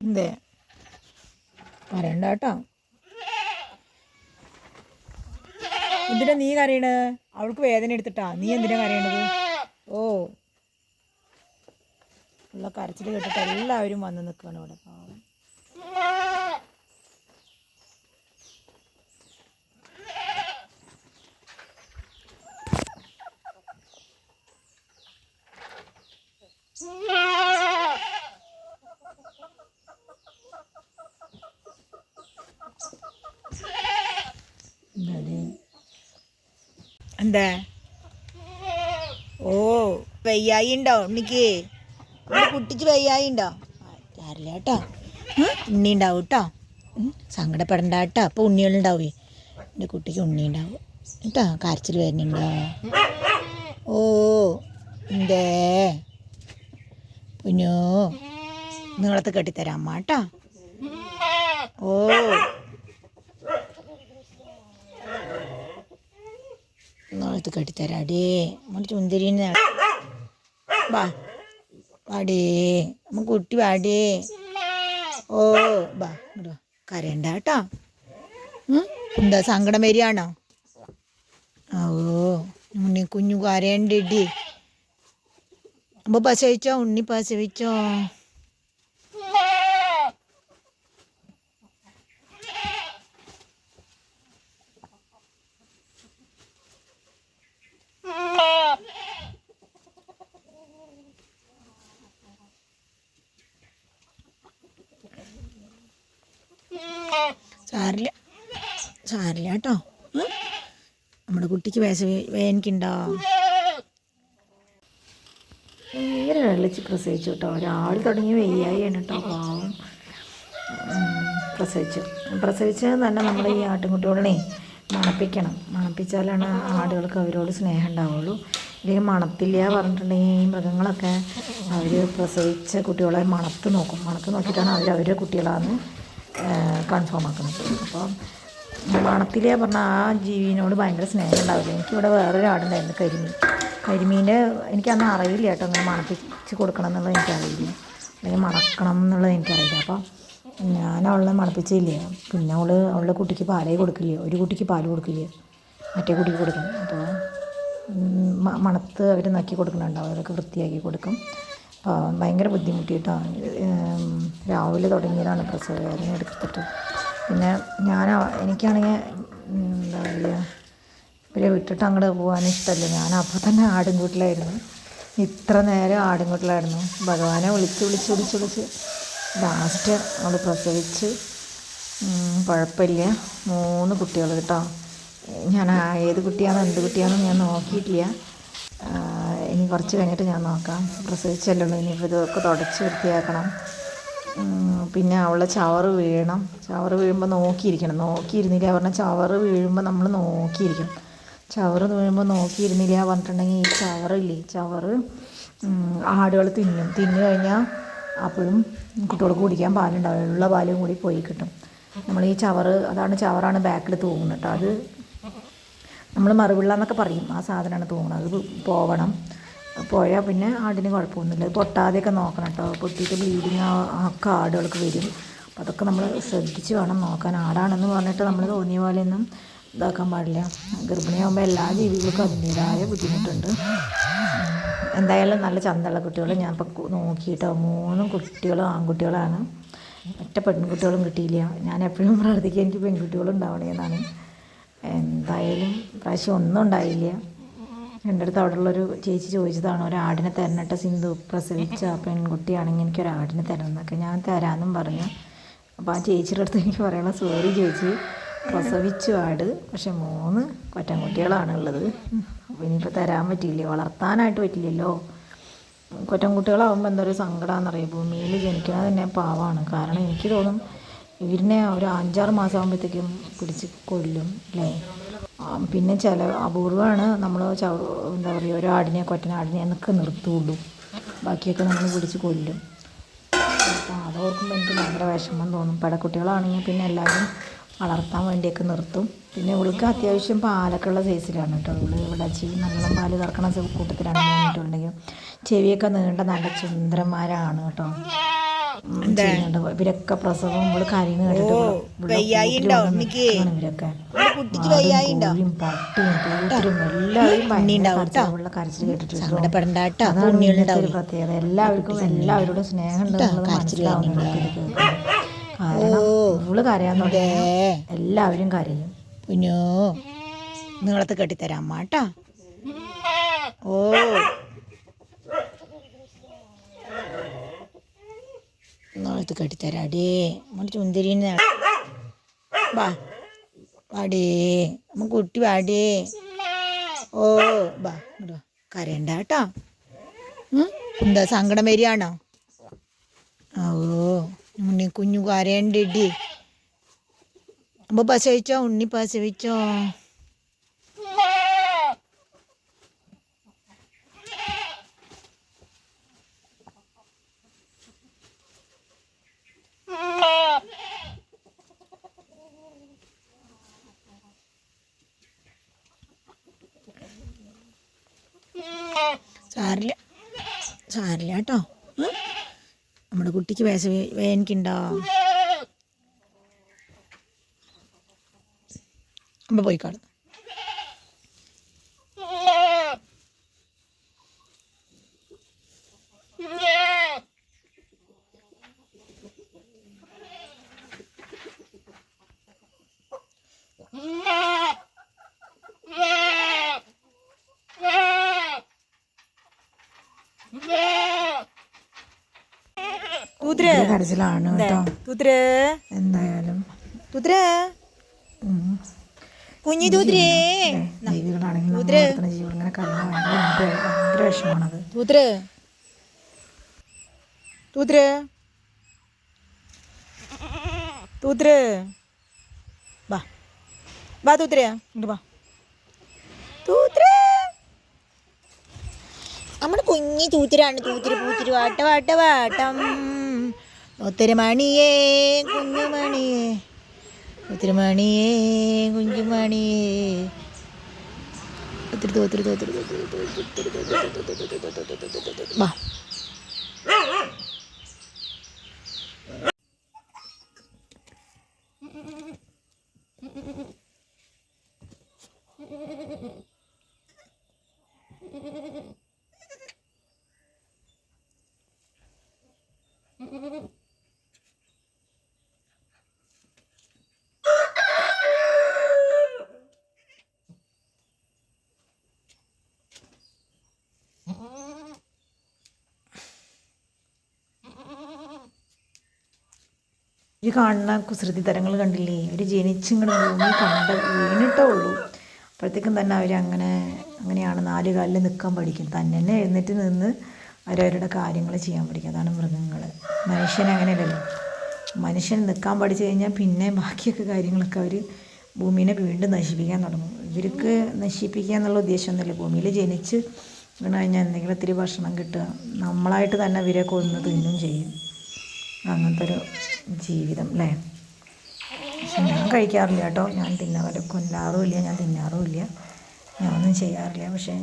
എന്തേ പറയണ്ട കേട്ടോ എന്തിനാ നീ കരയണ്? അവൾക്ക് വേദന എടുത്തിട്ടാ. നീ എന്തിനാ കരയണത്? ഓ. ഉള്ള കരച്ചിൽ കേട്ടിട്ട് എല്ലാവരും വന്ന് നിൽക്കുകയാണ് ഇവിടെ. പാവം എന്താ? ഓ വയ്യായി ഉണ്ടോ ഉണ്ണിക്ക്? ഉണ്ണി കുട്ടിക്ക് വയ്യായി ഉണ്ടോ അറിയില്ല കേട്ടോ ഉണ്ണി ഉണ്ടാവും കേട്ടോ സങ്കടപ്പെടണ്ട കേട്ടോ അപ്പോൾ ഉണ്ണികളുണ്ടാവേ? എന്റെ കുട്ടിക്ക് ഉണ്ണി ഉണ്ടാവും കേട്ടോ കരച്ചിൽ വരുന്നുണ്ടോ? ഓ എന്തേ? പുഞ്ഞോ നിങ്ങളത്ത് കെട്ടിത്തരാം അമ്മ കേട്ടോ ഓ. നിങ്ങളത്ത് കെട്ടിത്തരാടേ നമ്മുടെ ചുന്തിരിന്ന് വാ വാടേ നമ്മ കുട്ടി വാടേ ഓ ബാ ഇങ്ങോട്ട്. കരയണ്ട കേട്ടോ? എന്താ സങ്കടം വരികയാണോ? ഓ ഉണ്ണി കുഞ്ഞു കരയണ്ടിടി. അമ്മ പ്രസവിച്ചോ? ഉണ്ണി പ്രസവിച്ചോ? സാരില്ല. സാരില്ല കേട്ടോ? നമ്മുടെ കുട്ടിക്ക് വേശ വേനിക്കുണ്ടോ? നേരെ വെള്ളിച്ച് പ്രസവിച്ചു കേട്ടോ. ഒരാൾ തുടങ്ങി വെയ്യായിയാണ് കേട്ടോ. പാവം. പ്രസവിച്ചു. പ്രസവിച്ച് തന്നെ നമ്മൾ ഈ ആട്ടിൻകുട്ടികളെ മണപ്പിക്കണം. മണപ്പിച്ചാലാണ് ആടുകൾക്ക് അവരോട് സ്നേഹം ഉണ്ടാവുള്ളൂ. ഇല്ലെങ്കിൽ മണത്തില്ല പറഞ്ഞിട്ടുണ്ടെങ്കിൽ ഈ മൃഗങ്ങളൊക്കെ അവർ പ്രസവിച്ച കുട്ടികളെ മണത്ത് നോക്കും. മണത്ത് നോക്കിയിട്ടാണ് അവർ അവരുടെ കുട്ടികളാണെന്ന് കൺഫേം ആക്കുന്നത്. അപ്പോൾ മണത്തിലേ പറഞ്ഞാൽ ആ ജീവിനോട് ഭയങ്കര സ്നേഹം ഉണ്ടാവില്ല എനിക്കിവിടെ വേറൊരു ആടുണ്ടായിരുന്നു കരിമീൻ. കരിമീന്റെ എനിക്കന്ന് അറിയില്ല കേട്ടോ അങ്ങനെ മണപ്പിച്ച് കൊടുക്കണം എന്നുള്ളത് എനിക്കറിയില്ല. അല്ലെങ്കിൽ മണക്കണം എന്നുള്ളത് എനിക്കറിയില്ല. അപ്പോൾ ഞാൻ അവളെ മണപ്പിച്ചില്ല. പിന്നെ അവൾ അവളുടെ കുട്ടിക്ക് പാലേ കൊടുക്കില്ല. ഒരു കുട്ടിക്ക് പാൽ കൊടുക്കില്ല. മറ്റേ കുട്ടിക്ക് കൊടുക്കും അപ്പോൾ മണത്ത് അവർ നക്കി കൊടുക്കുന്നുണ്ടാവും. അവരൊക്കെ വൃത്തിയാക്കി കൊടുക്കും. ഭയങ്കര ബുദ്ധിമുട്ടിയിട്ടാണ് രാവിലെ തുടങ്ങിയതാണ് പ്രസവ വേദന എടുത്തിട്ട്. പിന്നെ ഞാൻ എനിക്കാണെങ്കിൽ എന്താ പറയുക ഇവരെ വിട്ടിട്ട് അങ്ങോട്ട് പോകാൻ ഇഷ്ടമല്ല ഞാൻ അപ്പോൾ തന്നെ ആടുംകൂട്ടിലായിരുന്നു ഇത്ര നേരം ആടുംകൂട്ടിലായിരുന്നു ഭഗവാനെ വിളിച്ച് വിളിച്ച് വിളിച്ച് വിളിച്ച് ലാസ്റ്റ് അവൾ പ്രസവിച്ച് കുഴപ്പമില്ല. മൂന്ന് കുട്ടികൾ കേട്ടോ. ഞാൻ ഏത് കുട്ടിയാണോ എന്ത് കുട്ടിയാണോ ഞാൻ നോക്കിയിട്ടില്ല. കുറച്ച് കഴിഞ്ഞിട്ട് ഞാൻ നോക്കാം. പ്രസവിച്ചല്ലോ ഇനിയിപ്പോൾ ഇതൊക്കെ തുടച്ച് വൃത്തിയാക്കണം. പിന്നെ അവളെ ചവറ് വീഴണം. ചവറ് വീഴുമ്പോൾ നോക്കിയിരിക്കണം. നോക്കിയിരുന്നില്ല പറഞ്ഞാൽ ചവറ് വീഴുമ്പോൾ നമ്മൾ നോക്കിയിരിക്കണം ചവറ് വീഴുമ്പോൾ നോക്കിയിരുന്നില്ല പറഞ്ഞിട്ടുണ്ടെങ്കിൽ ഈ ചവറില്ലേ? ചവറ് ആടുകൾ തിന്നും. തിന്നു കഴിഞ്ഞാൽ അപ്പോഴും കുട്ടികൾക്ക് കുടിക്കാൻ പാലുണ്ടാവും. ഉള്ള പാലും കൂടി പോയി കിട്ടും. നമ്മൾ ഈ ചവറ് അതാണ് ചവറാണ് ബാക്കിൽ തൂങ്ങുന്നത് കേട്ടോ. അത് നമ്മൾ മറുപിള്ള എന്നൊക്കെ പറയും. ആ സാധനമാണ് തൂങ്ങുന്നത്. അത് പോവണം. പോയാൽ പിന്നെ ആടിന് കുഴപ്പമൊന്നുമില്ല. പൊട്ടാതെയൊക്കെ നോക്കണം കേട്ടോ പൊട്ടിയിട്ട് ബ്ലീഡിങ് ആ ആടുകൾക്ക് വരും. അപ്പോൾ അതൊക്കെ നമ്മൾ ശ്രദ്ധിച്ച് വേണം നോക്കാൻ. ആടാണെന്ന് പറഞ്ഞിട്ട് നമ്മൾ തോന്നിയ പോലെയൊന്നും ഇതാക്കാൻ പാടില്ല. ഗർഭിണിയാകുമ്പോൾ എല്ലാ ജീവികൾക്കും അതിന്റേതായ ബുദ്ധിമുട്ടുണ്ട്. എന്തായാലും നല്ല ചന്തമുള്ള കുട്ടികൾ ഞാൻ ഇപ്പോൾ നോക്കിയിട്ടോ. മൂന്നും കുട്ടികളും ആൺകുട്ടികളാണ്. ഒറ്റ പെൺകുട്ടികളും കിട്ടിയില്ല. ഞാൻ എപ്പോഴും പ്രാർത്ഥിക്കുക എനിക്ക് പെൺകുട്ടികളും ഉണ്ടാവണേന്നാണ് എന്തായാലും പ്രാവശ്യം ഒന്നും ഉണ്ടായില്ല. എന്റെ അടുത്ത് അവിടെയുള്ളൊരു ചേച്ചി ചോദിച്ചതാണ് ഒരു ആടിനെ തരണട്ട സിന്ധു പ്രസവിച്ച പെൺകുട്ടിയാണെങ്കിൽ എനിക്ക് ഒരു ആടിനെ തരണം എന്നൊക്കെ ഞാൻ തരാമെന്നും പറഞ്ഞു. അപ്പോൾ ആ ചേച്ചിയുടെ അടുത്ത് എനിക്ക് പറയാനുള്ള സോറി ചേച്ചി പ്രസവിച്ചു ആട് പക്ഷെ മൂന്ന് കൊറ്റൻകുട്ടികളാണ് ഉള്ളത് അപ്പോൾ ഇനിയിപ്പോൾ തരാൻ പറ്റിയില്ലേ? വളർത്താനായിട്ട് പറ്റില്ലല്ലോ. കൊറ്റൻകുട്ടികളാവുമ്പോൾ എന്തൊരു സങ്കടമാണെന്നറിയാം ഭൂമിയിൽ ജനിക്കുന്നത് തന്നെ പാവമാണ് കാരണം എനിക്ക് തോന്നും ഇവരിനെ ഒരു അഞ്ചാറ് മാസം ആകുമ്പോഴത്തേക്കും പിടിച്ച് കൊല്ലും അല്ലേ? പിന്നെ ചില അപൂർവമാണ് നമ്മൾ ചവ എന്താ പറയുക ഒരു ആടിനെ കൊറ്റനാടിനെ എന്നൊക്കെ നിർത്തുള്ളൂ. ബാക്കിയൊക്കെ നമ്മൾ പിടിച്ച് കൊല്ലും. അപ്പോൾ അതോർക്കുമ്പോൾ എനിക്ക് ഭയങ്കര വിഷമം തോന്നും. പടക്കുട്ടികളാണെങ്കിൽ പിന്നെ എല്ലാവരും വളർത്താൻ വേണ്ടിയൊക്കെ നിർത്തും. പിന്നെ ഇവൾക്ക് അത്യാവശ്യം പാലൊക്കെ ഉള്ള സൈസിലാണ് കേട്ടോ. ഇവൾ ഇവിടെ ചെവി നല്ലോണം പാൽ കറക്കണ സ- കൂട്ടത്തിലാണ് പറഞ്ഞിട്ടുണ്ടെങ്കിൽ ചെവിയൊക്കെ നീണ്ട നല്ല ചുന്ദ്രന്മാരാണ് കേട്ടോ. ഇവരൊക്കെ പ്രസവം ഇവൾ കാര്യങ്ങൾ കേട്ടിട്ട് പട്ടിയും കൂട്ടരും എല്ലാവരും കരച്ചിൽ ഇവളുടെ കരച്ചിൽ കേട്ടിട്ട് സങ്കടപ്പെടണ്ട കേട്ടോ അതാണ് ഇന്നത്തെ ഒരു പ്രത്യേകത. എല്ലാവർക്കും എല്ലാവരോടും സ്നേഹം ഉണ്ടെന്നുള്ളത് മനസ്സിലാവുന്നുണ്ട് ഇത് കേൾക്കുമ്പോൾ. കാരണം ഇവൾ കരയാൻ എല്ലാവരും കരയും. കുഞ്ഞോ നിങ്ങളത്ത് കെട്ടിത്തരാം അമ്മ കേട്ടോ ഓ. നീളത്ത് കെട്ടിത്തരാടേ നമ്മുടെ ചുന്തിരിന്ന് വാ. വാടേ നമ്മ കുട്ടി വാടേ. ഓ വാ ഇങ്ങട് കരയണ്ട കേട്ടോ. എന്താ സങ്കടം വരികയാണോ? ഓ ഉണ്ണി കുഞ്ഞു കരയണ്ടിടി. അപ്പൊ പ്രസവിച്ചോ? ഉണ്ണി പ്രസവിച്ചോ? സാരില്ല. സാരില്ല കേട്ടോ. നമ്മുടെ കുട്ടിക്ക് വേസ വേദനിക്കുണ്ടോ അമ്മ പോയി കാണുന്നു തൂത്രേ ഇത് കരച്ചിലാണ് കേട്ടോ. എന്തായാലും. തൂത്രേ. ഉം. കുഞ്ഞി തൂത്രേ. ജീവികളാണെങ്കിൽ ജീവികൾ ഇങ്ങനെ കരയുന്ന ഭയങ്കര നമുക്ക് ഭയങ്കര വിഷമാണത് തൂത്രേ. തൂത്രേ. തൂത്രേ. വാ വാ തൂത്രേ. ഇങ്ങോട്ട് വാ തൂത്രേ. നമ്മുടെ കുഞ്ഞി തൂത്തിരാണ് തൂത്തിരി പൂത്തിരി വാട്ട വാട്ട വാട്ടം. ഒത്തിരിമണിയേ കുഞ്ഞുമണിയേ ഒത്തിരിമണിയേ കുഞ്ഞുമണിയേ ഒത്തിരി തോത്തിരി തോത്തിരി വാ ഈ കാണുന്ന കുസൃതി തരങ്ങൾ കണ്ടില്ലേ? അവർ ജനിച്ചിങ്ങോട്ട് ഭൂമി കണ്ട വീണിട്ടേ ഉള്ളൂ അപ്പോഴത്തേക്കും തന്നെ അവർ അങ്ങനെ അങ്ങനെയാണ് നാല് കാലിൽ നിൽക്കാൻ പഠിക്കും. തന്നെ എഴുന്നേറ്റ് നിന്ന് അവരവരുടെ കാര്യങ്ങൾ ചെയ്യാൻ പഠിക്കും. അതാണ് മൃഗങ്ങൾ മനുഷ്യൻ അങ്ങനെയല്ലല്ലോ. മനുഷ്യൻ നിൽക്കാൻ പഠിച്ചു കഴിഞ്ഞാൽ പിന്നെ ബാക്കിയൊക്കെ കാര്യങ്ങളൊക്കെ അവർ ഭൂമിനെ വീണ്ടും നശിപ്പിക്കാൻ തുടങ്ങും. ഇവർക്ക് നശിപ്പിക്കുക എന്നുള്ള ഉദ്ദേശമൊന്നുമില്ല. ഭൂമിയിൽ ജനിച്ച് വീണ് കഴിഞ്ഞാൽ എന്തെങ്കിലും ഇത്തിരി ഭക്ഷണം കിട്ടുക. നമ്മളായിട്ട് തന്നെ ഇവരെ കൊന്ന് തിന്നും ചെയ്യും. അങ്ങനത്തെ ഒരു ജീവിതം അല്ലേ? ഞാൻ കഴിക്കാറില്ല കേട്ടോ. ഞാൻ തിന്നാറില്ല. കൊല്ലാറും ഇല്ല ഞാൻ തിന്നാറും ഇല്ല ഞാനൊന്നും ചെയ്യാറില്ല. പക്ഷേ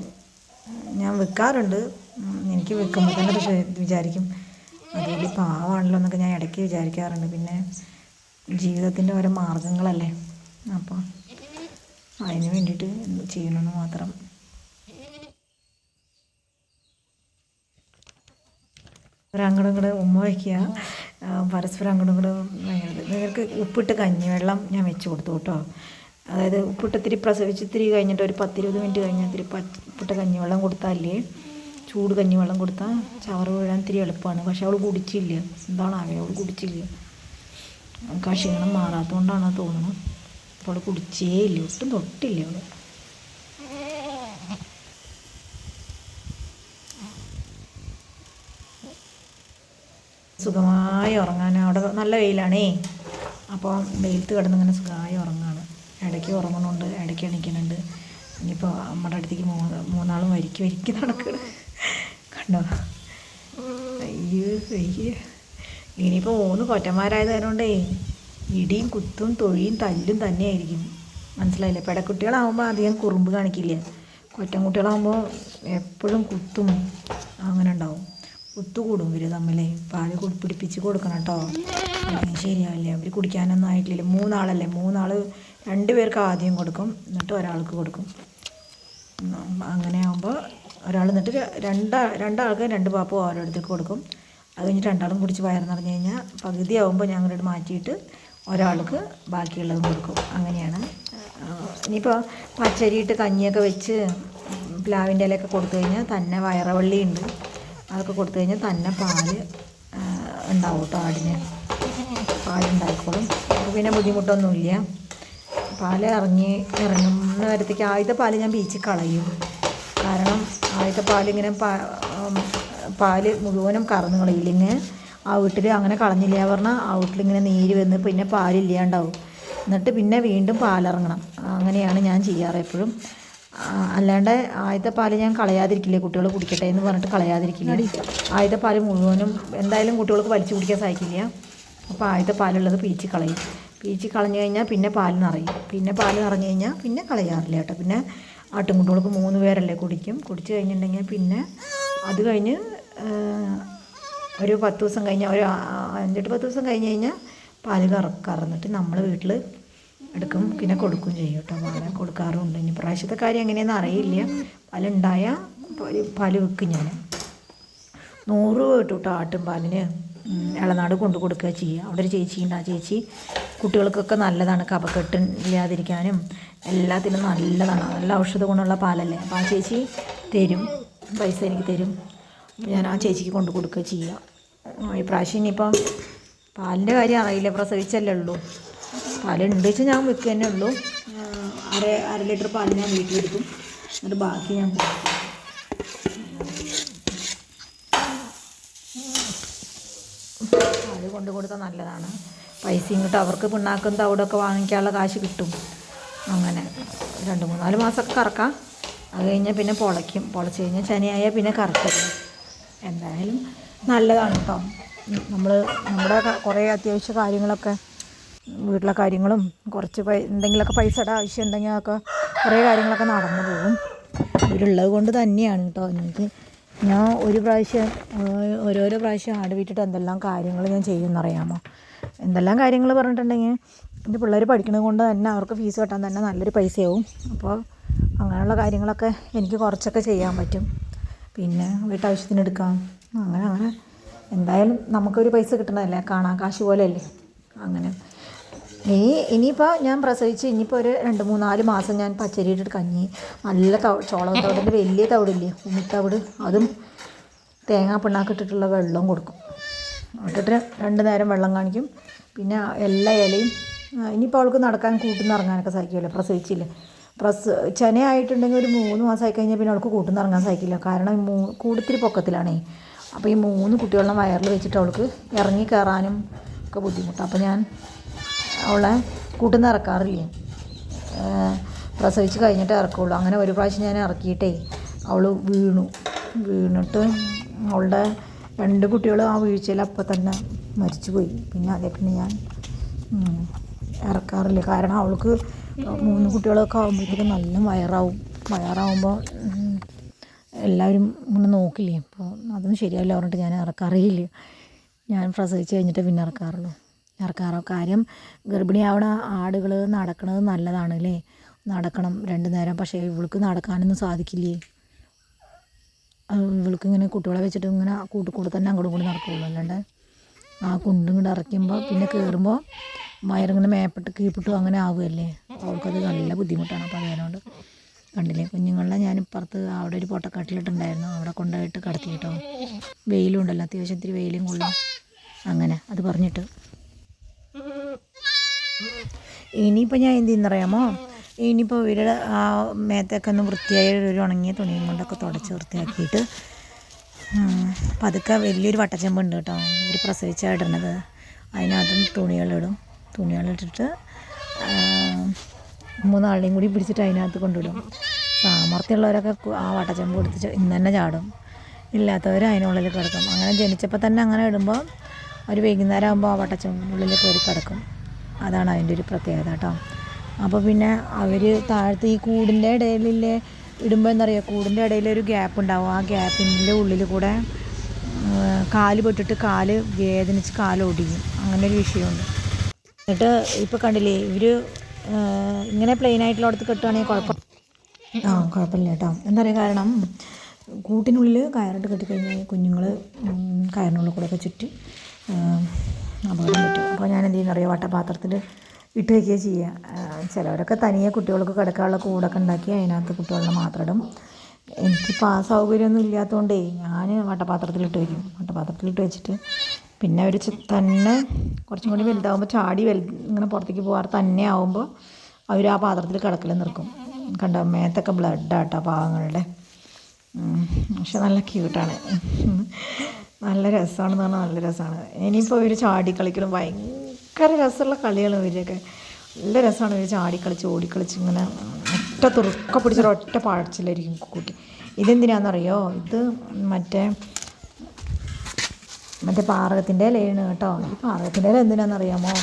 ഞാൻ വിൽക്കാറുണ്ട് എനിക്ക് വിൽക്കുമ്പോൾ തന്നെ വിചാരിക്കും. അത് വലിയ പാവാണല്ലോ എന്നൊക്കെ ഞാൻ ഇടയ്ക്ക് വിചാരിക്കാറുണ്ട്. പിന്നെ ജീവിതത്തിന്റെ ഓരോ മാർഗങ്ങളല്ലേ? അപ്പോൾ അതിന് വേണ്ടിയിട്ട് ചെയ്യണമെന്ന് മാത്രം അങ്ങോട്ടും ഉമ്മ വയ്ക്കുക പരസ്പരം അങ്ങോട്ടും ഇങ്ങോട്ടും. നിങ്ങൾക്ക് ഉപ്പിട്ട് കഞ്ഞിവെള്ളം ഞാൻ വെച്ച് കൊടുത്തു കേട്ടോ. അതായത് ഉപ്പിട്ട് ഇത്തിരി പ്രസവിച്ച് ഇത്തിരി കഴിഞ്ഞിട്ട് ഒരു പത്തിരുപത് മിനിറ്റ് കഴിഞ്ഞാൽ ഇത്തിരി പച്ച ഉപ്പിട്ട് കഞ്ഞിവെള്ളം കൊടുത്താലേ ചൂട് കഞ്ഞി വെള്ളം കൊടുത്താൽ ചവറ് വീഴാൻ ഇത്തിരി എളുപ്പമാണ് പക്ഷെ അവൾ കുടിച്ചില്ല. എന്താണ് അവൾ അവൾ കുടിച്ചില്ല. ക്ഷീണം മാറാത്തതുകൊണ്ടാണ് തോന്നുന്നത് അപ്പോൾ അവൾ കുടിച്ചേ ഇല്ല ഒട്ടും തൊട്ടില്ല അവൾ സുഖമായി ഉറങ്ങാൻ അവിടെ നല്ല വെയിലാണേ. അപ്പോൾ വെയിലത്ത് കിടന്ന് ഇങ്ങനെ സുഖമായി ഉറങ്ങാണ്. ഇടയ്ക്ക് ഉറങ്ങുന്നുണ്ട് ഇടയ്ക്ക് എണീക്കുന്നുണ്ട്. ഇനിയിപ്പോൾ നമ്മുടെ അടുത്തേക്ക് മൂന്ന് മൂന്നാളും വരിക്ക് വരിക്ക് നടക്കണം. കണ്ടോ? അയ്യോ അയ്യോ. ഇനിയിപ്പോൾ മൂന്ന് കൊറ്റന്മാരായത് കാരണമുണ്ടേ ഇടിയും കുത്തും തൊഴിയും തല്ലും തന്നെയായിരിക്കും. മനസ്സിലായില്ലേ? പെടക്കുട്ടികളാകുമ്പോൾ അധികം കുറുമ്പ് കാണിക്കില്ല? കൊറ്റൻകുട്ടികളാകുമ്പോൾ എപ്പോഴും കുത്തും. അങ്ങനെ ഉണ്ടാവും. ഒത്തുകൂടും ഇവർ തമ്മിൽ പാൽ പിടിപ്പിച്ച് കൊടുക്കണം കേട്ടോ. ശരിയാവില്ലേ. അവർ കുടിക്കാനൊന്നും ആയിട്ടില്ല. മൂന്നാളല്ലേ? മൂന്നാൾ രണ്ടുപേർക്ക് ആദ്യം കൊടുക്കും. എന്നിട്ട് ഒരാൾക്ക് കൊടുക്കും. അങ്ങനെ ആകുമ്പോൾ ഒരാൾ എന്നിട്ട് രണ്ടാ രണ്ടാൾക്ക് രണ്ട് പാപ്പ ഓരോരുത്തർക്ക് കൊടുക്കും. അത് കഴിഞ്ഞിട്ട് രണ്ടാളും കുടിച്ച് വയറ് നിറഞ്ഞു കഴിഞ്ഞാൽ പകുതി ആകുമ്പോൾ ഞങ്ങളിട്ട് മാറ്റിയിട്ട് ഒരാൾക്ക് ബാക്കിയുള്ളത് കൊടുക്കും. അങ്ങനെയാണ്. ഇനിയിപ്പോൾ പച്ചരിയിട്ട് കഞ്ഞിയൊക്കെ വെച്ച് പ്ലാവിന്റെ ഇലയൊക്കെ കൊടുത്തു കഴിഞ്ഞാൽ തന്നെ വയറവള്ളി ഉണ്ട് അതൊക്കെ കൊടുത്തു കഴിഞ്ഞാൽ തന്നെ പാൽ ഉണ്ടാവും കേട്ടോ ആടിന്. പാലുണ്ടായിക്കോളും. അപ്പോൾ പിന്നെ ബുദ്ധിമുട്ടൊന്നുമില്ല. പാൽ ഇറങ്ങി ഇറങ്ങുന്ന നേരത്തേക്ക് ആദ്യത്തെ പാൽ ഞാൻ ബീച്ചിൽ കളയും. കാരണം ആദ്യത്തെ പാലിങ്ങനെ പാൽ മുഴുവനും കറന്നു കളയില്ലെങ്കിൽ ആ വീട്ടിൽ അങ്ങനെ കളഞ്ഞില്ല? പറഞ്ഞാൽ ആ വീട്ടിലിങ്ങനെ നീര് വന്ന് പിന്നെ പാലില്ലാണ്ടാവും. എന്നിട്ട് പിന്നെ വീണ്ടും പാലിറങ്ങണം. അങ്ങനെയാണ് ഞാൻ ചെയ്യാറ് എപ്പോഴും. അല്ലാണ്ട് ആദ്യത്തെ പാൽ ഞാൻ കളയാതിരിക്കില്ലേ? കുട്ടികൾ കുടിക്കട്ടെ എന്ന് പറഞ്ഞിട്ട് കളയാതിരിക്കില്ല? ആദ്യത്തെ പാൽ മുഴുവനും എന്തായാലും കുട്ടികൾക്ക് വലിച്ചു കുടിക്കാൻ സാധിക്കില്ല അപ്പോൾ ആദ്യത്തെ പാലുള്ളത് പീച്ച് കളയും. പീച്ച് കളഞ്ഞു കഴിഞ്ഞാൽ പിന്നെ പാൽ നിറയും. പിന്നെ പാൽ നിറഞ്ഞു കഴിഞ്ഞാൽ പിന്നെ കളയാറില്ല കേട്ടോ. പിന്നെ ആട്ടുംകുട്ടികൾക്ക് മൂന്ന് പേരല്ലേ കുടിക്കും. കുടിച്ച് കഴിഞ്ഞിട്ടുണ്ടെങ്കിൽ പിന്നെ അത് കഴിഞ്ഞ് ഒരു പത്ത് ദിവസം കഴിഞ്ഞാൽ ഒരു അഞ്ചെട്ട് പത്ത് ദിവസം കഴിഞ്ഞ് കഴിഞ്ഞാൽ പാൽ കറ കറന്നിട്ട് നമ്മൾ വീട്ടിൽ എടുക്കും. പിന്നെ കൊടുക്കും ചെയ്യും കേട്ടോ പാൽ കൊടുക്കാറുണ്ട്. ഇനി പ്രാവശ്യത്തെ കാര്യം എങ്ങനെയാണെന്ന് അറിയില്ല. പാലുണ്ടായ പാൽ വെക്കും ഞാൻ. നൂറ് കേട്ടോട്ടോ കേട്ടോ ആട്ടും പാലിന്. ഇളനാട് കൊണ്ടു കൊടുക്കുക ചെയ്യുക. അവിടെ ഒരു ചേച്ചി ഉണ്ട്. ആ ചേച്ചി കുട്ടികൾക്കൊക്കെ നല്ലതാണ്. കപക്കെട്ട് ഇല്ലാതിരിക്കാനും എല്ലാത്തിനും നല്ലതാണ്. നല്ല ഔഷധ ഗുണമുള്ള പാലല്ലേ. അപ്പോൾ ആ ചേച്ചി തരും. പൈസ എനിക്ക് തരും. ഞാൻ ആ ചേച്ചിക്ക് കൊണ്ടു കൊടുക്കുക ചെയ്യുക. ഇപ്രാവശ്യം ഇനിയിപ്പോൾ പാലിന്റെ കാര്യം അറിയില്ല. പ്രസവിച്ചല്ലേ ഉള്ളൂ. പാലുണ്ട്. വെച്ചാൽ ഞാൻ വെക്കുക തന്നെ ഉള്ളൂ അര അര ലിറ്റർ പാൽ ഞാൻ വീട്ടിലെടുക്കും. എന്നിട്ട് ബാക്കി ഞാൻ അത് കൊണ്ട് കൊടുത്താൽ നല്ലതാണ്. പൈസ ഇങ്ങോട്ട് അവർക്ക് പിണ്ണാക്കും തവിടൊക്കെ വാങ്ങിക്കാനുള്ള കാശ് കിട്ടും. അങ്ങനെ രണ്ട് മൂന്നാൽ മാസമൊക്കെ കറക്കാം. അത് കഴിഞ്ഞാൽ പിന്നെ പൊളയ്ക്കും. പൊളച്ച് കഴിഞ്ഞാൽ ശനിയായാൽ പിന്നെ കറക്കും. എന്തായാലും നല്ലതാണ് കേട്ടോ. നമ്മൾ നമ്മുടെ കുറേ അത്യാവശ്യ കാര്യങ്ങളൊക്കെ വീട്ടിലെ കാര്യങ്ങളും കുറച്ച് പൈ എന്തെങ്കിലുമൊക്കെ പൈസയുടെ ആവശ്യം ഉണ്ടെങ്കിൽ അതൊക്കെ കുറേ കാര്യങ്ങളൊക്കെ നടന്നു പോകും. ഇവരുള്ളത് കൊണ്ട് തന്നെയാണ് കേട്ടോ. എനിക്ക് ഞാൻ ഒരു പ്രാവശ്യം ഓരോരോ പ്രാവശ്യം ആട് വീട്ടിട്ട് എന്തെല്ലാം കാര്യങ്ങൾ ഞാൻ ചെയ്യുമെന്നറിയാമോ എന്തെല്ലാം കാര്യങ്ങൾ പറഞ്ഞിട്ടുണ്ടെങ്കിൽ എന്റെ പിള്ളേർ പഠിക്കുന്നത് കൊണ്ട് തന്നെ അവർക്ക് ഫീസ് കെട്ടാൻ തന്നെ നല്ലൊരു പൈസയാവും. അപ്പോൾ അങ്ങനെയുള്ള കാര്യങ്ങളൊക്കെ എനിക്ക് കുറച്ചൊക്കെ ചെയ്യാൻ പറ്റും. പിന്നെ വീട്ടാവശ്യത്തിന് എടുക്കാം. അങ്ങനെ അങ്ങനെ. എന്തായാലും നമുക്കൊരു പൈസ കിട്ടണതല്ലേ? കാണാൻ കാശ് പോലെയല്ലേ? അങ്ങനെ. ഇനി ഇനിയിപ്പോൾ ഞാൻ പ്രസവിച്ച് ഇനിയിപ്പോൾ ഒരു രണ്ട് മൂന്നാൽ മാസം ഞാൻ പച്ചരി ഇട്ടിട്ട് കഞ്ഞി നല്ല തവ ചോളത്തവിടിന്റെ വലിയ തവിടില്ലേ ഉമിത്തവിട് അതും തേങ്ങാ പിണ്ണാക്ക് ഇട്ടിട്ടുള്ള വെള്ളം കൊടുക്കും. ഇട്ടിട്ട് രണ്ട് നേരം വെള്ളം കാണിക്കും. പിന്നെ എല്ലാ ഇലയും ഇനിയിപ്പോൾ അവൾക്ക് നടക്കാൻ കൂട്ടുന്ന ഇറങ്ങാനൊക്കെ സാധിക്കുമല്ലോ പ്രസവിച്ചില്ലേ. പ്രസ ചെനയായിട്ടുണ്ടെങ്കിൽ ഒരു മൂന്ന് മാസമായി കഴിഞ്ഞാൽ പിന്നെ അവൾക്ക് കൂട്ടുന്ന ഇറങ്ങാൻ സാധിക്കില്ല കാരണം മൂ കൂടുത്തിരി പൊക്കത്തിലാണേ. അപ്പോൾ ഈ മൂന്ന് കുട്ടികളുടെ വയറിൽ വെച്ചിട്ട് അവൾക്ക് ഇറങ്ങി കയറാനും ഒക്കെ ബുദ്ധിമുട്ടാണ് അപ്പോൾ ഞാൻ അവളെ കൂട്ടുന്ന ഇറക്കാറില്ല പ്രസവിച്ച് കഴിഞ്ഞിട്ട് ഇറക്കുള്ളൂ. അങ്ങനെ ഒരു പ്രാവശ്യം ഞാൻ ഇറക്കിയിട്ടേ അവൾ വീണു. വീണിട്ട് അവളുടെ രണ്ട് കുട്ടികൾ ആ വീഴ്ചയിൽ അപ്പം തന്നെ മരിച്ചു പോയി പിന്നെ അതേ പിന്നെ ഞാൻ ഇറക്കാറില്ല. കാരണം അവൾക്ക് മൂന്ന് കുട്ടികളൊക്കെ ആകുമ്പോഴത്തേക്കും നല്ല വയറാവും. വയറാവുമ്പോൾ എല്ലാവരും ഇങ്ങനെ നോക്കില്ലേ? അപ്പോൾ അതൊന്നും ശരിയല്ല പറഞ്ഞിട്ട് ഞാൻ ഇറക്കാറില്ല ഞാൻ പ്രസവിച്ച് കഴിഞ്ഞിട്ട് പിന്നെ ഇറക്കാറുള്ളൂ. ഇറക്കാറോ? കാര്യം ഗർഭിണിയാവണ ആടുകൾ നടക്കണത് നല്ലതാണ് അല്ലേ നടക്കണം രണ്ടു നേരം. പക്ഷേ ഇവൾക്ക് നടക്കാനൊന്നും സാധിക്കില്ലേ? ഇവൾക്ക് ഇങ്ങനെ കുട്ടികളെ വെച്ചിട്ട് ഇങ്ങനെ കൂട്ടിക്കൂടെ തന്നെ അങ്ങോട്ടും കൂടി നടക്കുകയുള്ളൂ അല്ലാണ്ട് ആ കുണ്ടും കൂടെ ഇറക്കുമ്പോൾ പിന്നെ കയറുമ്പോൾ വയറിങ്ങനെ മേപ്പിട്ട് കീപ്പിട്ടും അങ്ങനെ ആവുമല്ലേ അവൾക്കത് നല്ല ബുദ്ധിമുട്ടാണ്. അപ്പോൾ അതുകൊണ്ട് കണ്ടില്ലേ? കുഞ്ഞുങ്ങളെ ഞാൻ ഇപ്പുറത്ത് അവിടെ ഒരു പൊട്ടക്കാട്ടിലിട്ടുണ്ടായിരുന്നു. അവിടെ കൊണ്ടുപോയിട്ട് കടത്തി കേട്ടോ വെയിലും ഉണ്ടല്ലോ അത്യാവശ്യം ഇത്തിരി വെയിലും കൊള്ളും. അങ്ങനെ അത് പറഞ്ഞിട്ട് ഇനിയിപ്പോൾ ഞാൻ എന്ത് ചെയ്യുന്നറിയാമോ ഇനിയിപ്പോൾ ഇവരുടെ ആ മേത്തൊക്കെ ഒന്ന് വൃത്തിയായ ഒരു ഉണങ്ങിയ തുണിയും കൊണ്ടൊക്കെ തുടച്ച് വൃത്തിയാക്കിയിട്ട് പതുക്കെ വലിയൊരു വട്ടച്ചെമ്പുണ്ട് കേട്ടോ. ഒരു പ്രസവിച്ചാണ് ഇടുന്നത് അതിനകത്തും തുണികളിടും തുണികളിട്ടിട്ട് മൂന്നാളുടെയും കൂടി പിടിച്ചിട്ട് അതിനകത്ത് കൊണ്ടിടും സാമർത്ഥ്യമുള്ളവരൊക്കെ ആ വട്ടച്ചെമ്പ് കൊടുത്ത് ഇന്ന് തന്നെ ചാടും. ഇല്ലാത്തവർ അതിനുള്ളിൽ കിടക്കും. അങ്ങനെ ജനിച്ചപ്പോൾ തന്നെ അങ്ങനെ ഇടുമ്പോൾ ഒരു വൈകുന്നേരം ആകുമ്പോൾ ആ വട്ടച്ചെമ്പിനുള്ളിൽ കയറി കിടക്കും. അതാണ് അതിന്റെ ഒരു പ്രത്യേകത കേട്ടോ. അപ്പോൾ പിന്നെ അവർ താഴത്തെ ഈ കൂടിന്റെ ഇടയിലെ ഇടുമ്പോൾ എന്താ പറയുക കൂടിന്റെ ഇടയിൽ ഒരു ഗ്യാപ്പ് ഉണ്ടാവും. ആ ഗ്യാപ്പിന്റെ ഉള്ളിൽ കൂടെ കാൽ പൊട്ടിട്ട് കാൽ വേദനിച്ച് കാലൊടിയും അങ്ങനെ ഒരു വിഷയമുണ്ട്. എന്നിട്ട് ഇപ്പോൾ കണ്ടില്ലേ ഇവർ ഇങ്ങനെ പ്ലെയിൻ ആയിട്ടുള്ളിടത്ത് കെട്ടുകയാണെങ്കിൽ കുഴപ്പം ആ കുഴപ്പമില്ല കേട്ടോ. എന്താ പറയുക കാരണം കൂട്ടിനുള്ളിൽ കയറിട്ട് കെട്ടിക്കഴിഞ്ഞാൽ കുഞ്ഞുങ്ങൾ കയറിനുള്ളിൽ കൂടെ ഒക്കെ ചുറ്റി അപകടം പറ്റും. അപ്പോൾ ഞാൻ എന്ത് ചെയ്യുന്നറിയോ വട്ടപാത്രത്തിൽ ഇട്ട് വയ്ക്കുകയാണ് ചെയ്യുക ചിലവരൊക്കെ തനിയെ കുട്ടികൾക്ക് കിടക്കാനുള്ള കൂടൊക്കെ ഉണ്ടാക്കി അതിനകത്ത് കുട്ടികളെ മാത്രം ഇടും. എനിക്കിപ്പോൾ ആ സൗകര്യമൊന്നും ഇല്ലാത്തതുകൊണ്ടേ ഞാൻ വട്ടപാത്രത്തിലിട്ട് വയ്ക്കും വട്ടപാത്രത്തിലിട്ട് വെച്ചിട്ട് പിന്നെ അവർ തന്നെ കുറച്ചും കൂടി വലുതാകുമ്പോൾ ചാടി വലു ഇങ്ങനെ പുറത്തേക്ക് പോകാറ് തന്നെ ആവുമ്പോൾ അവർ ആ പാത്രത്തിൽ കിടക്കൽ നിർക്കും. കണ്ട? മേത്തൊക്കെ ബ്ലഡാട്ടോ പാവങ്ങളുടെ. പക്ഷെ നല്ല ക്യൂട്ടാണ് നല്ല രസമാണെന്ന് പറഞ്ഞാൽ നല്ല രസമാണ്. ഇനിയിപ്പോൾ ഇവർ ചാടി കളിക്കണം ഭയങ്കര രസമുള്ള കളിയാണ് ഇവരൊക്കെ. നല്ല രസമാണ് ഇവർ ചാടി കളിച്ച് ഓടിക്കളിച്ച് ഇങ്ങനെ ഒറ്റ തുറുക്ക പിടിച്ചൊരു ഒറ്റ പാഴ്ചയിലായിരിക്കും കുട്ടി. ഇതെന്തിനാണെന്നറിയോ ഇത് മറ്റേ മറ്റേ പാറകത്തിന്റെ ഇലയാണ് കേട്ടോ. ഈ പാറകത്തിന്റെ ഇല എന്തിനാണെന്നറിയാമോ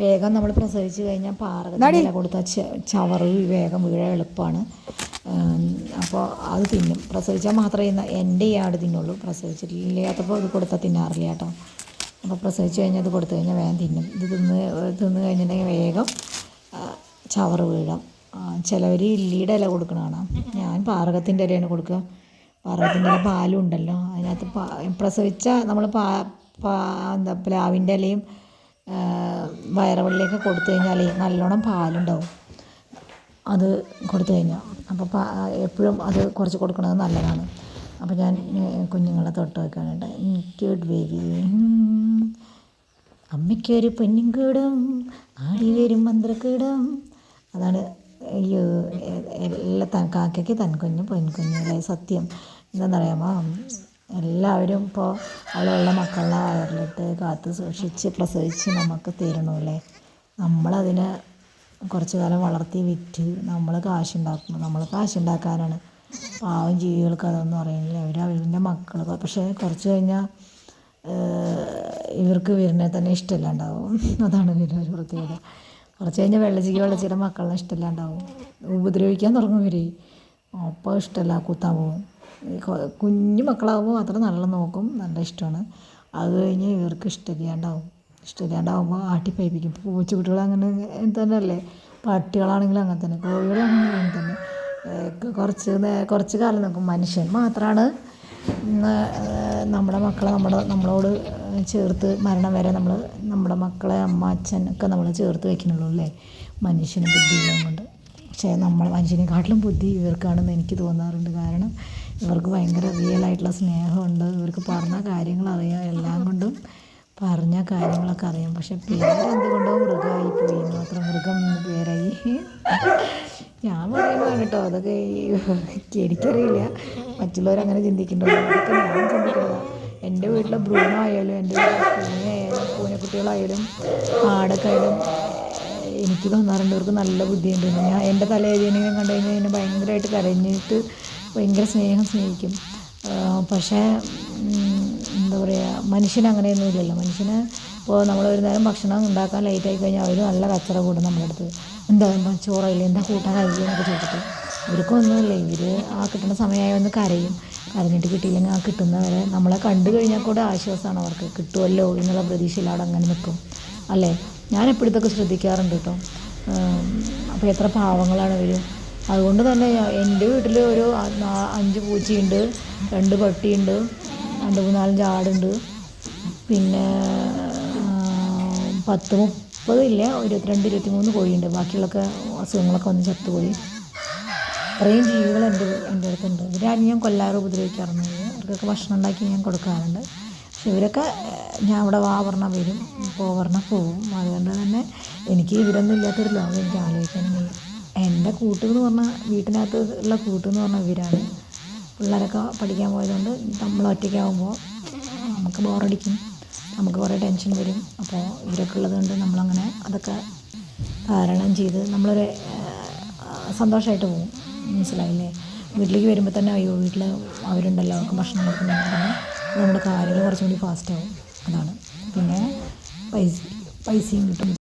വേഗം നമ്മൾ പ്രസവിച്ച് കഴിഞ്ഞാൽ പാറ കൊടുത്താൽ ചവറ് വേഗം വീഴാൻ എളുപ്പമാണ്. അപ്പോൾ അത് തിന്നും. പ്രസവിച്ചാൽ മാത്രമേ ഇന്ന് എന്റെ ഈ ആട് തിന്നുള്ളൂ. പ്രസവിച്ചിട്ടില്ലാത്തപ്പോൾ അത് കൊടുത്താൽ തിന്നാറില്ല കേട്ടോ. അപ്പോൾ പ്രസവിച്ച് കഴിഞ്ഞാൽ അത് കൊടുത്തു കഴിഞ്ഞാൽ വേഗം തിന്നും. ഇത് തിന്ന് തിന്ന് കഴിഞ്ഞിട്ടുണ്ടെങ്കിൽ വേഗം ചവറ് വീഴാം. ചിലവർ ഇല്ലിയുടെ ഇല കൊടുക്കണ കാണാം. ഞാൻ പാറകത്തിന്റെ ഇലയാണ് കൊടുക്കുക. പാറകത്തിന്റെ ഇല പാലും ഉണ്ടല്ലോ അതിനകത്ത് പ്രസവിച്ച നമ്മൾ പാ പാ എന്താ പ്ലാവിന്റെ ഇലയും വയറവള്ളിയൊക്കെ കൊടുത്തു കഴിഞ്ഞാൽ നല്ലോണം പാലുണ്ടാവും. അത് കൊടുത്തു കഴിഞ്ഞാൽ അപ്പോൾ എപ്പോഴും അത് കുറച്ച് കൊടുക്കുന്നത് നല്ലതാണ്. അപ്പോൾ ഞാൻ കുഞ്ഞുങ്ങളെ തൊട്ട് വയ്ക്കാനുണ്ട് ക്യൂട്ട് ബേബി അമ്മയ്ക്കൊരു പൊന്നും കൂടും ആടി വരും മന്ത്രക്കൂടും. അതാണ് അയ്യോ എല്ലാ തൻ കാക്കയ്ക്ക് തൻ കുഞ്ഞ് പൊൻകുഞ്ഞ് അല്ലേ? സത്യം. എന്താണെന്നറിയാമോ എല്ലാവരും ഇപ്പോൾ അവളുള്ള മക്കളെ വയറിലിട്ട് കാത്ത് സൂക്ഷിച്ച് പ്രസവിച്ച് നമുക്ക് തീരണമല്ലേ നമ്മളതിനെ കുറച്ച് കാലം വളർത്തി വിറ്റ് നമ്മൾ കാശുണ്ടാക്കും നമ്മൾ കാശുണ്ടാക്കാനാണ്. പാവം ജീവികൾക്ക് അതൊന്നും അറിയില്ല. അവർ അവരുടെ മക്കൾ പക്ഷേ കുറച്ച് കഴിഞ്ഞാൽ ഇവർക്ക് ഇവരിനെ തന്നെ ഇഷ്ടമില്ലാണ്ടാവും. അതാണ് ഇവരുടെ ഒരു പ്രത്യേകത. കുറച്ച് കഴിഞ്ഞാൽ വെള്ളച്ചിക്ക് വെള്ളച്ചിയുടെ മക്കളെ ഇഷ്ടമില്ലാണ്ടാവും. ഉപദ്രവിക്കാൻ തുടങ്ങും ഇവർ അപ്പോൾ ഇഷ്ടമല്ല കൂത്താൻ കൊ- കുഞ്ഞു മക്കളാകുമ്പോൾ മാത്രം നല്ല നോക്കും നല്ല ഇഷ്ടമാണ്. അത് കഴിഞ്ഞ് ഇവർക്ക് ഇഷ്ടമില്ലാണ്ടാവും ഇഷ്ടമില്ലാണ്ടാവുമ്പോൾ ആട്ടിപ്പയിപ്പിക്കും പൂച്ചക്കുട്ടികൾ അങ്ങനെ തന്നെയല്ലേ? പട്ടികളാണെങ്കിലും അങ്ങനെ തന്നെ. കോഴികളാണെങ്കിലും അങ്ങനെ തന്നെ. കുറച്ച് കുറച്ച് കാലം നോക്കും. മനുഷ്യൻ മാത്രമാണ് നമ്മുടെ മക്കളെ നമ്മുടെ നമ്മളോട് ചേർത്ത് മരണം വരെ നമ്മൾ നമ്മുടെ മക്കളെ അമ്മ അച്ഛൻ ഒക്കെ നമ്മൾ ചേർത്ത് വെക്കുന്നുള്ളൂ അല്ലേ? മനുഷ്യന് ബുദ്ധിയുള്ളത് കൊണ്ട് പക്ഷേ നമ്മൾ മനുഷ്യനെക്കാട്ടിലും ബുദ്ധി ഇവർക്കാണെന്ന് എനിക്ക് തോന്നാറുണ്ട്. കാരണം ഇവർക്ക് ഭയങ്കര റിയൽ ആയിട്ടുള്ള സ്നേഹമുണ്ട്. ഇവർക്ക് പറഞ്ഞ കാര്യങ്ങൾ അറിയാം. എല്ലാം കൊണ്ടും പറഞ്ഞ കാര്യങ്ങളൊക്കെ അറിയാം. പക്ഷെ പേരെന്തുകൊണ്ടോ മൃഗമായി പോയി മാത്രം മൃഗം എന്ന് പേരായി. ഞാൻ പറയുന്നതാണ് കേട്ടോ. അതൊക്കെ എനിക്കറിയില്ല. മറ്റുള്ളവർ അങ്ങനെ ചിന്തിക്കുന്നുണ്ടോ? അതൊക്കെ ഞാൻ ചിന്തിക്കുന്നതാണ് എന്റെ വീട്ടിലെ ബ്രൂണോ ആയാലും എന്റെ പൂനയായാലും പൂനക്കുട്ടികളായാലും ആടൊക്കെ ആയാലും എനിക്ക് തോന്നാറുണ്ട് ഇവർക്ക് നല്ല ബുദ്ധിയുണ്ട്. ഞാൻ എന്റെ തലവേദനയും കണ്ടു കഴിഞ്ഞാൽ എന്നെ ഭയങ്കരമായിട്ട് കരഞ്ഞിട്ട് ഭയങ്കര സ്നേഹം സ്നേഹിക്കും. പക്ഷേ എന്താ പറയുക മനുഷ്യന് അങ്ങനെയൊന്നും ഇല്ലല്ലോ മനുഷ്യന് ഇപ്പോൾ നമ്മൾ ഒരു നേരം ഭക്ഷണം ഉണ്ടാക്കാൻ ആയി കഴിഞ്ഞാൽ അവർ നല്ല കച്ചറ കൂടും നമ്മുടെ അടുത്ത്. എന്താ എന്താ കൂട്ടാൻ കൂട്ടാനായില്ല എന്നൊക്കെ ചോദിച്ചിട്ട്. ഇവർക്കൊന്നുമില്ല. ഇവർ ആ കിട്ടുന്ന സമയമായി ഒന്ന് കരയും. കരഞ്ഞിട്ട് കിട്ടിയില്ലെങ്കിൽ ആ കിട്ടുന്നവരെ നമ്മളെ കണ്ടു കഴിഞ്ഞാൽ കൂടെ ആശ്വാസമാണ് അവർക്ക്. കിട്ടുമല്ലോ എന്നുള്ള പ്രതീക്ഷയിൽ അവിടെ അങ്ങനെ നിൽക്കും. അല്ലേ? ഞാൻ എപ്പോഴത്തൊക്കെ ശ്രദ്ധിക്കാറുണ്ട് കേട്ടോ. അപ്പോൾ എത്ര പാവങ്ങളാണ് ഇവർ അതുകൊണ്ട് തന്നെ എന്റെ വീട്ടിൽ ഒരു അഞ്ച് പൂച്ചയുണ്ട് രണ്ട് പട്ടിയുണ്ട് രണ്ട് മൂന്നാലഞ്ച് ആടുണ്ട് പിന്നെ പത്ത് മുപ്പതില്ല ഇരുപത്തിരണ്ട് ഇരുപത്തിമൂന്ന് കോഴിയുണ്ട്. ബാക്കിയുള്ളൊക്കെ അസുഖങ്ങളൊക്കെ വന്ന് ചത്തുപോയി. അത്രയും ജീവികൾ എന്റെ എന്റെ അടുത്തുണ്ട്. ഇവരാരും ഞാൻ കൊല്ലാറ് ഉപദ്രവിക്കാറൊന്നുമില്ല അവർക്കൊക്കെ ഭക്ഷണം ഉണ്ടാക്കി ഞാൻ കൊടുക്കാറുണ്ട്. പക്ഷെ ഇവരൊക്കെ ഞാൻ അവിടെ വാ പറഞ്ഞാൽ വരും പോ പറഞ്ഞാൽ പോവും. അതുകൊണ്ട് തന്നെ എനിക്ക് ഇവരൊന്നും ഇല്ലാത്തൊരു ലോകം എനിക്ക് ആലോചിക്കാനും കഴിയും എന്റെ കൂട്ടെന്ന് പറഞ്ഞാൽ വീട്ടിനകത്ത് ഉള്ള കൂട്ടെന്ന് പറഞ്ഞാൽ ഇവരാണ്. പിള്ളേരൊക്കെ പഠിക്കാൻ പോയതുകൊണ്ട് നമ്മൾ ഒറ്റയ്ക്കാവുമ്പോൾ നമുക്ക് ബോറടിക്കും. നമുക്ക് കുറേ ടെൻഷൻ വരും. അപ്പോൾ ഇവരൊക്കെ ഉള്ളതുകൊണ്ട് നമ്മളങ്ങനെ അതൊക്കെ തരണം ചെയ്ത് നമ്മളൊരു സന്തോഷമായിട്ട് പോകും മനസ്സിലായില്ലേ? വീട്ടിലേക്ക് വരുമ്പോൾ തന്നെ അയ്യോ വീട്ടിൽ അവരുണ്ടല്ലോ അവർക്ക് ഭക്ഷണം കൊടുക്കുന്നുണ്ടെങ്കിൽ നമ്മുടെ കാര്യങ്ങൾ കുറച്ചും കൂടി ഫാസ്റ്റാവും അതാണ്. പിന്നെ പൈസ പൈസയും കിട്ടും.